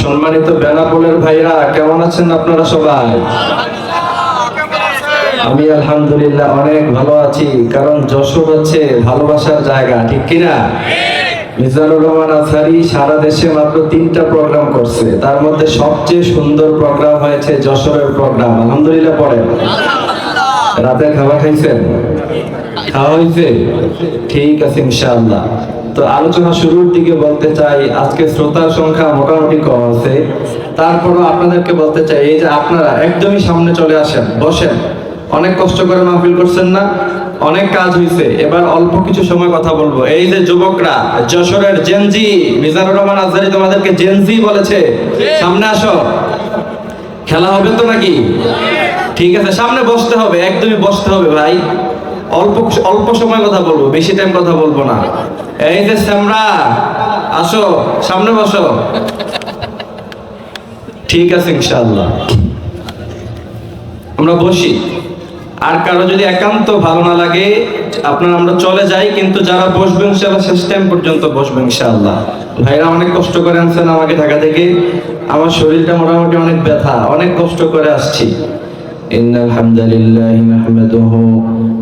সম্মানিত বেনাপুলের ভাইরা, কেমন আছেন আপনারা সবাই? আমি আলহামদুলিল্লাহ অনেক ভালো আছি, কারণ যশোর হচ্ছে ভালোবাসার জায়গা, ঠিক কিনা? মিজানুর রহমান আসারি সারা দেশে মাত্র তিনটা প্রোগ্রাম করছে। তার মধ্যে সবচেয়ে সুন্দর প্রোগ্রাম হয়েছে যশোরের প্রোগ্রাম আলহামদুলিল্লাহ পরে রাতে খাবার খাইছেন? খাওয়া হয়েছে? ঠিক আছে ইনশাআল্লাহ। তো আলোচনা শুরুর দিকে বলতে চাই আজকে শ্রোতার সংখ্যা মোটামুটি কম আছে। তারপরও আপনাদেরকে বলতে চাই এই যে আপনারা একদমই সামনে চলে আসেন বসেন। অনেক কষ্ট করে মাহফিল করছেন না? অনেক কাজ হয়েছে এবার অল্প কিছু সময় কথা বলব। এই যে যুবকরা যশোরের জেনজি মিজানুর রহমান আজহারি তোমাদেরকে জেনজি বলেছে। সামনে আসো। খেলা হবে তো নাকি? ঠিক আছে সামনে বসতে হবে একদমই বসতে হবে ভাই। অল্প অল্প সময় কথা বলব, বেশি টাইম কথা বলব না। এই যে স্যামরা আসো, সামনে বসো। ঠিক আছে, ইনশাআল্লাহ। আমরা বসি। আর কারও যদি একান্ত ভালো না লাগে, আপনার আমরা চলে যাই, কিন্তু যারা বসবেন ইনশাআল্লাহ শেষ টাইম পর্যন্ত বসবেন, ইনশাআল্লাহ। ভাইরা অনেক কষ্ট করে আনছেন আমাকে ঢাকা থেকে। আমার শরীরটা মোটামুটি অনেক ব্যথা, অনেক কষ্ট করে আসছি। ইন্নাল হামদুলিল্লাহ নাহমাদুহু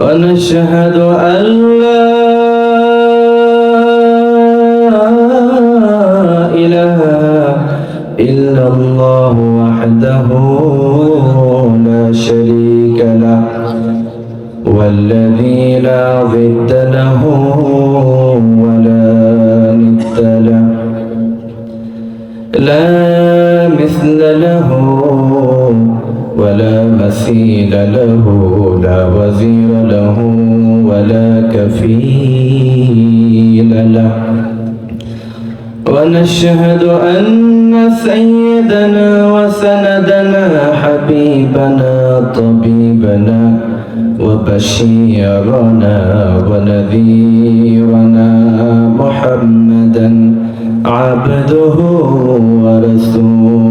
ونشهد أن لا إله إلا الله وحده لا شريك له والذي لا ضد له ولا ند له لا مثل له مثيل له لا وزير له ولا كفيل له. ونشهد أن سيدنا وسندنا حبيبنا طبيبنا وبشيرنا ونذيرنا محمدا عبده ورسوله.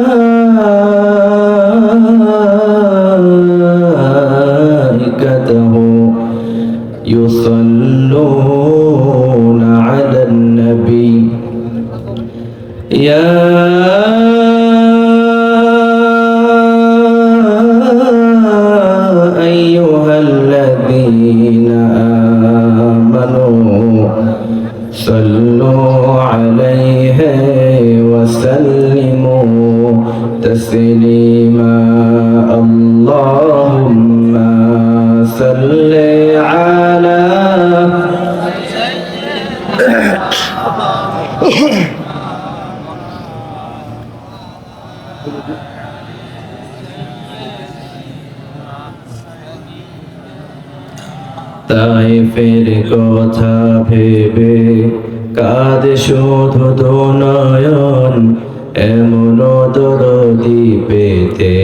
تسليما اللهم صل على তাই ফের কথা ভেবে কাঁদে শুধু দোনয়ন এমন দরদি পেতে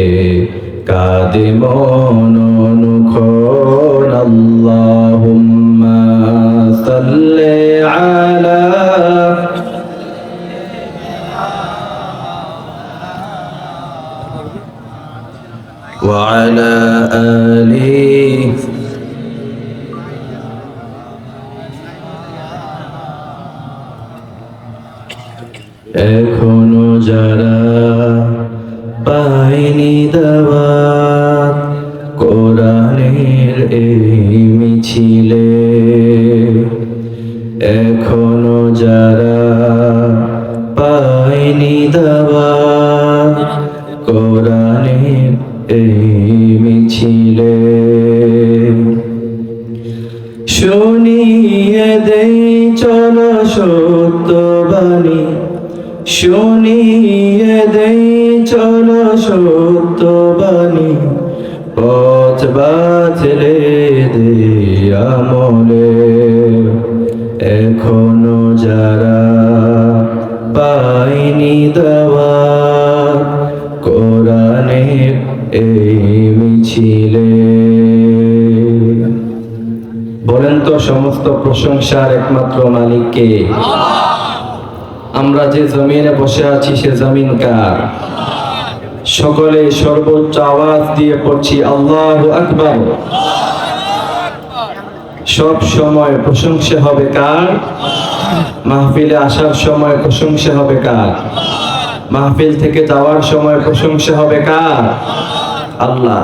কাঁদে মন অনুক্ষণ আল্লাহুম্মা সাল্লি আলা وعلى آله এখনও যারা পায়নি দাওয়াত, কোরআনের এই মিছিলে, এখনও যারা পায়নি দাওয়াত, কোরআনের এই মিছিলে। শুনিয়ে দেই চল সত্যবাণী শুনিয়ে দেই, চল সত্যবাণী। পথ বাছলে দে আমলে এখনও যারা পাইনি দেওয়া, কোরআনে এই মিছিলে। বলেন তো সমস্ত প্রশংসার একমাত্র মালিককে। আমরা যে জমিনে বসে আছি সে জমিন কার? সকলে সর্বোচ্চ আওয়াজ দিয়ে পড়ছি, আল্লাহ আকবার। সব সময় প্রশংসা হবে কার? মাহফিলে আসার সময় প্রশংসা হবে কার? মাহফিল থেকে যাওয়ার সময় প্রশংসা হবে কার? আল্লাহ,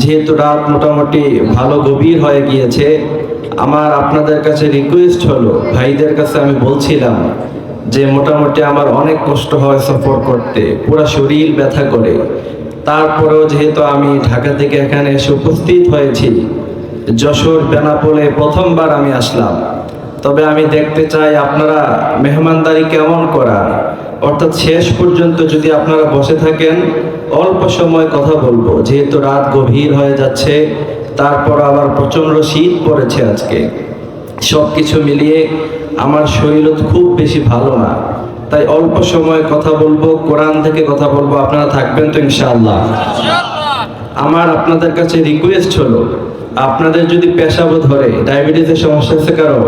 যেহেতু রাত মোটামুটি ভালো গভীর হয়ে গিয়েছে, আমার আপনাদের কাছে রিকোয়েস্ট হলো, ভাইদের কাছে আমি বলছিলাম যে মোটামুটি আমার অনেক কষ্ট হয় সফর করতে, পুরো শরীর ব্যথা করে। তারপরেও যেহেতু আমি ঢাকা থেকে এখানে এসে উপস্থিত হয়েছি, যশোর, বেনাপোলে প্রথমবার আমি আসলাম। তবে আমি দেখতে চাই আপনারা মেহমানদারি কেমন করা অর্থাৎ শেষ পর্যন্ত যদি আপনারা বসে থাকেন, অল্প সময় কথা বলব। যেহেতু রাত গভীর হয়ে যাচ্ছে তারপর আবার প্রচণ্ড শীত পড়েছে আজকে। সব কিছু মিলিয়ে আমার শরীর খুব বেশি ভালো না। তাই অল্প সময় কথা বলব, কোরআন থেকে কথা বলব, আপনারা থাকবেন তো ইনশাআল্লাহ। আমার আপনাদের কাছে রিকোয়েস্ট হলো, আপনাদের যদি পেশাবো ধরে, ডায়াবেটিসের সমস্যা আছে কারও?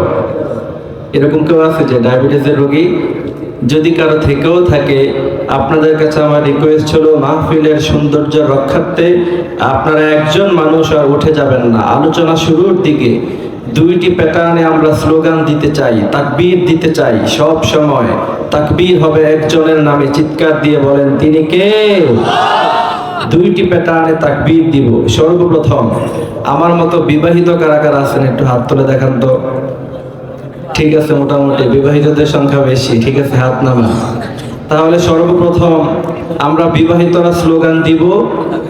এরকম কেউ আছে যে ডায়াবেটিসের রোগী? যদি কারও থেকেও থাকে, আপনাদের কাছে আমার রিকোয়েস্ট হলো মাহফিলের সৌন্দর্য রক্ষার্থে আপনারা একজন মানুষ আর উঠে যাবেন না। আলোচনা শুরুর দিকে দুইটি প্যাটার্নে আমরা স্লোগান দিতে চাই, তাকবীর দিতে চাই সব সময়। তাকবীর হবে একজনের নামে চিৎকার দিয়ে বলেন, তিনি কে? দুইটি প্যাটার্নে তাকবীর দিব। সর্বপ্রথম, আমার মতো বিবাহিত কারা কারা আছেন, একটু হাত তুলে দেখান তো। ঠিক আছে, মোটামুটি বিবাহিতদের সংখ্যা বেশি, ঠিক আছে, হাত নামা তাহলে সর্বপ্রথম আমরা বিবাহিতরা স্লোগান দিব,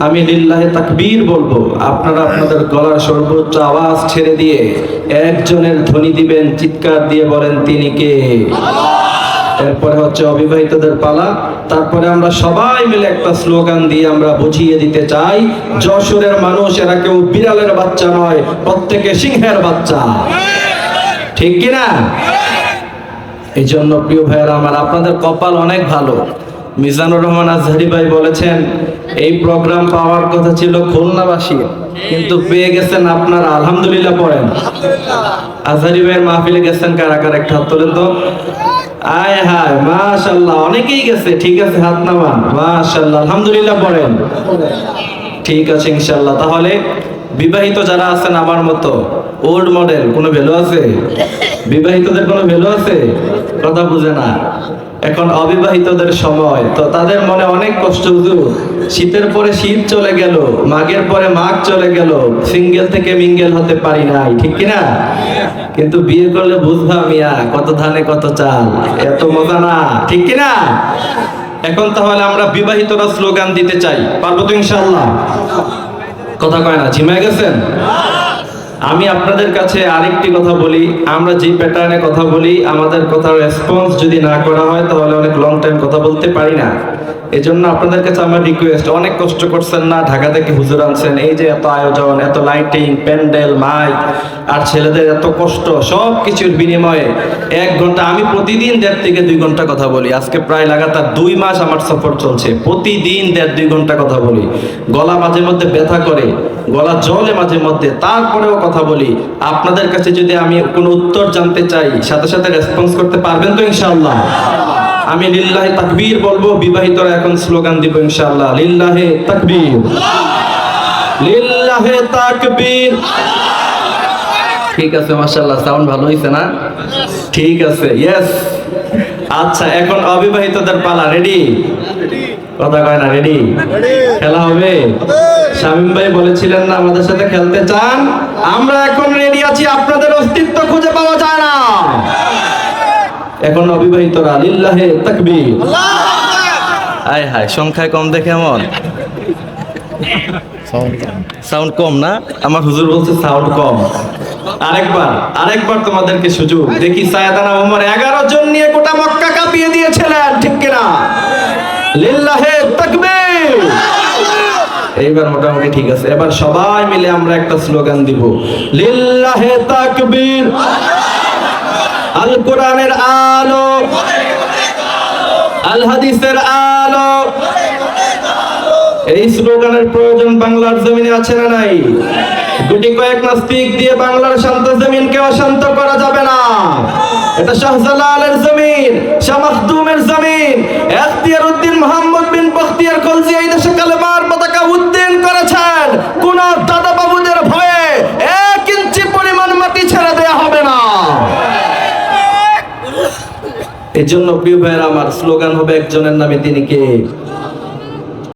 আমি লিল্লাহে তাকবীর বলব। আপনারা আপনাদের গলার সর্বোচ্চ আওয়াজ ছেড়ে দিয়ে একজনের ধ্বনি দিবেন, চিৎকার দিয়ে বলেন, তিনি কে? এরপরে হচ্ছে অবিবাহিতদের পালা। তারপরে আমরা সবাই মিলে একটা স্লোগান দিয়ে আমরা বুঝিয়ে দিতে চাই, যশোরের মানুষ এরা কেউ বিড়ালের বাচ্চা নয়, প্রত্যেকে সিংহের বাচ্চা। ঠিক কিনা? এই জন্য প্রিয় ভাইয়েরা আমার, আপনাদের কপাল অনেক ভালো। মিজানুর রহমান আজহারি ভাই বলেছেন, এই প্রোগ্রাম পাওয়ার কথা ছিল খুলনাবাসী, কিন্তু পেয়ে গেছেন আপনারা, আলহামদুলিল্লাহ পড়েন। আজহারি ভাইয়ের মাহফিলে গেছেন কারা কারা, একটা হাত তোলেন তো। আয় হায় মাশাল্লাহ অনেকেই গেছে, ঠিক আছে, হাত নামান। মাশাল্লাহ আলহামদুলিল্লাহ পড়েন। ঠিক আছে ইনশাল্লাহ তাহলে, বিবাহিত যারা আছেন আমার মতো ওল্ড মডেল কোনো ভ্যালু আছে? বিবাহিতদের কোনো ভ্যালু আছে? কথা বুঝে না। এখন অবিবাহিতদের সময়, তো তাদের মনে অনেক কষ্ট শীতের পরে শীত চলে গেল, মাঘের পরে মাঘ চলে গেল, সিঙ্গেল থেকে মিঙ্গেল হতে পারি নাই, ঠিক কিনা? কিন্তু বিয়ে করলে বুঝবা মিয়া, কত ধানে কত চাল, এত মজা না, ঠিক কিনা? এখন তাহলে আমরা বিবাহিতরা স্লোগান দিতে চাই, পারব তো ইনশাল্লাহ কথা কয় না, ঝিমায় গেছেন? আমি আপনাদের কাছে আরেকটি কথা বলি, আমরা যে প্যাটার্নে কথা বলি, আমাদের কথার রেসপন্স যদি না করা হয়, তাহলে অনেক লং টাইম কথা বলতে পারি না। এই জন্য আপনাদের কাছে আমার রিকোয়েস্ট অনেক কষ্ট করছেন না, ঢাকা থেকে হুজুর আনছেন, এই যে এত আয়োজন, এত লাইটিং প্যান্ডেল মাইক আর ছেলেদের এত কষ্ট, সব কিছুর বিনিময়ে এক ঘণ্টা, আমি প্রতিদিন দেড় থেকে দুই ঘণ্টা কথা বলি, আজকে প্রায় লাগাতার দুই মাস আমার সফর চলছে, প্রতিদিন দেড় দুই ঘণ্টা কথা বলি, গলা মাঝে মধ্যে ব্যথা করে, গলা জলে মাঝে মধ্যে, তারপরেও কথা বলি, আপনাদের কাছে যদি আমি কোনো উত্তর জানতে চাই, সাথে সাথে রেসপন্স করতে পারবেন তো ইনশাআল্লাহ? আমি লিল্লাহে তাকবীর বলব, বিবাহিতরা এখন স্লোগান দিব ইনশাআল্লাহ, লিল্লাহে তাকবীর। লিল্লাহে তাকবীর। ঠিক আছে, মাশাআল্লাহ সাউন্ড ভালো হইছে না? ঠিক আছে ইয়েস আচ্ছা এখন অবিবাহিতদের পালা রেডি কথা কয় না রেডি খেলা হবে। শামিম ভাই বলেছিলেন না আমাদের সাথে খেলতে চান। আমরা এখন রেডি আছি আপনাদের অস্তিত্ব খুঁজে পাওয়া যায় না। এখন অবিবাহিতরা লিল্লাহে তাকবীর। আয় হায় সংখ্যায় কম দেখে এমন। সাউন্ড কম। না? আমার হুজুর বলছে সাউন্ড কম। আরেকবার আরেকবার তোমাদেরকে সুযোগ। দেখি সায়দানা ওমর এগারো জন নিয়ে গোটা মক্কা কাঁপিয়ে দিয়েছিলেন ঠিক কিনা? এইবার মোটামুটি ঠিক আছে। এবার সবাই মিলে আমরা একটা স্লোগান দিব। লিল্লাহে তাকবীর। আল কোরআনের আলো। আল হাদিসের আলো। এই স্লোগানের প্রয়োজন বাংলার জমিনে আছে না নাই? গুটি কয়েক নাস্তিক দিয়ে বাংলার শান্ত জমিনকে অশান্ত করা যাবে না। এটা শাহজালালের জমিন, শাহ মাখদুমের জমিন এখতিয়ার খলজি এই দেশে কালেমার পতাকা উদ্দিন করেছেন। কোন দাদা বাবুদের ভয়ে এক ইঞ্চি পরিমাণ মাটি ছেড়ে দেয়া হবে না। এই জন্য প্রিয় ভাইয়ের, আমার স্লোগান হবে একজনের নামে তিনি কে?